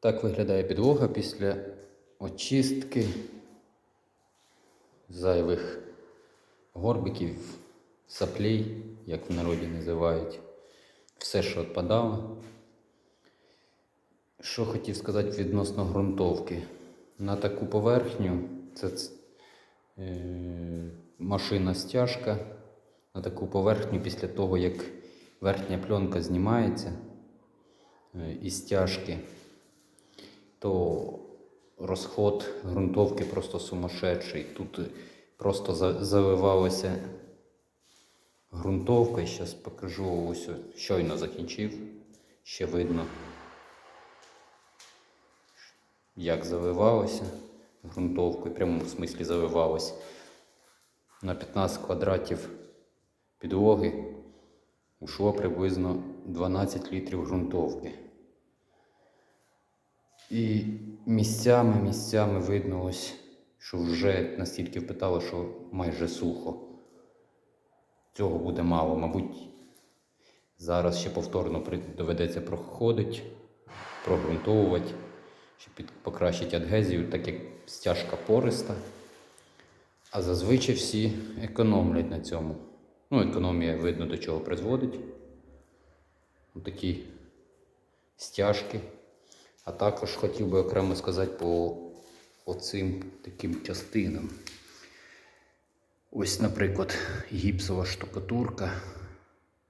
Так виглядає підлога після очистки зайвих горбиків, саплей, як в народі називають. Все, що відпадало. Що хотів сказати відносно ґрунтовки. На таку поверхню це е, машина стяжка. На таку поверхню після того, як верхня пленка знімається е, із стяжки, то розход ґрунтовки просто сумасшедший. Тут просто за- заливалося ґрунтовка. Зараз покажу ось щойно закінчив. Ще видно, як заливалося ґрунтовкою, в прямому смислі заливалося. На 15 квадратів підлоги ушло приблизно 12 літрів ґрунтовки. І місцями, місцями видно ось, що вже настільки впитало, що майже сухо. Цього буде мало, мабуть, зараз ще повторно доведеться проходити, прогрунтовувати, щоб покращити адгезію, так як стяжка пориста. А зазвичай всі економлять на цьому. Ну, економія видно до чого призводить. Такі стяжки. А також хотів би окремо сказати по оцим таким частинам. Ось, наприклад, гіпсова штукатурка.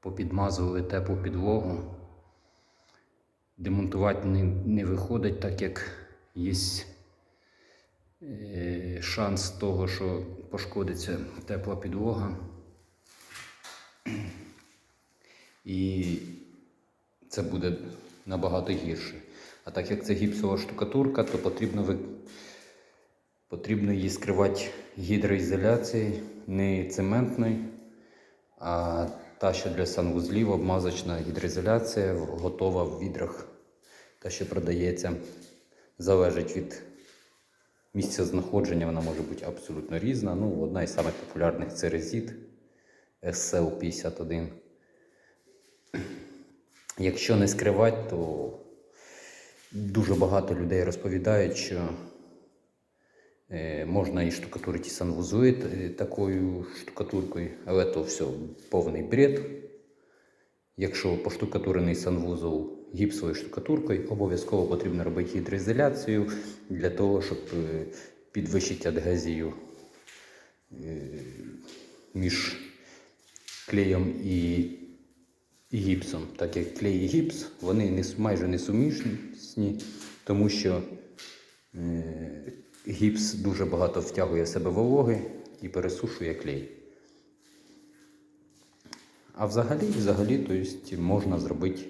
Попідмазували теплу підлогу. Демонтувати не, не виходить, так як є е, шанс того, що пошкодиться тепла підлога. І це буде набагато гірше. А так як це гіпсова штукатурка, то потрібно, ви... потрібно її скривати гідроізоляцією, не цементною, а та, що для санвузлів, обмазочна гідроізоляція, готова в відрах. Та, що продається, залежить від місця знаходження, вона може бути абсолютно різна. Ну, одна із самих популярних це резит SL51. Якщо не скривати, то дуже багато людей розповідають, що е, можна і штукатурити санвузли е, такою штукатуркою, але то все повний бред. Якщо поштукатурений санвузол гіпсовою штукатуркою, обов'язково потрібно робити гідроізоляцію для того, щоб е, підвищити адгезію між клеєм і і гіпсом, так як клей і гіпс, вони не, майже не сумісні, тому що е, гіпс дуже багато втягує в себе вологи і пересушує клей. А взагалі, взагалі то есть, можна зробити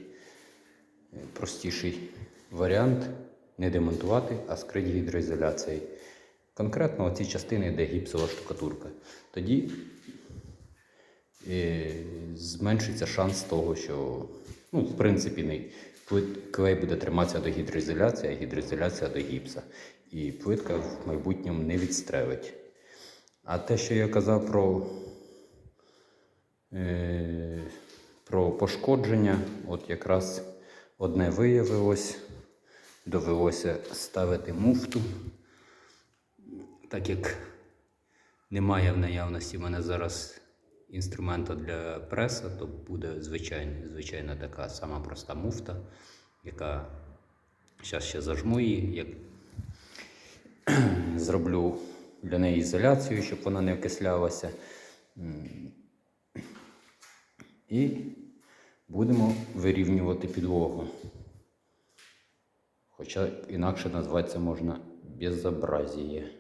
е, простіший варіант не демонтувати, а скрити гідроізоляцією. Конкретно оці частини, де гіпсова штукатурка. Тоді е, зменшиться шанс того, що, ну, в принципі, не клей буде триматися до гідроізоляції, а гідроізоляція до гіпса. І плитка в майбутньому не відстрелить. А те, що я казав про, е, про пошкодження, от якраз одне виявилось, довелося ставити муфту, так як немає в наявності в мене зараз інструмента для преса, то буде звичайна, звичайна така сама проста муфта, яка зараз ще зажму її, як зроблю для неї ізоляцію, щоб вона не окислялася. І будемо вирівнювати підлогу. Хоча інакше назвати це можна безобразіє.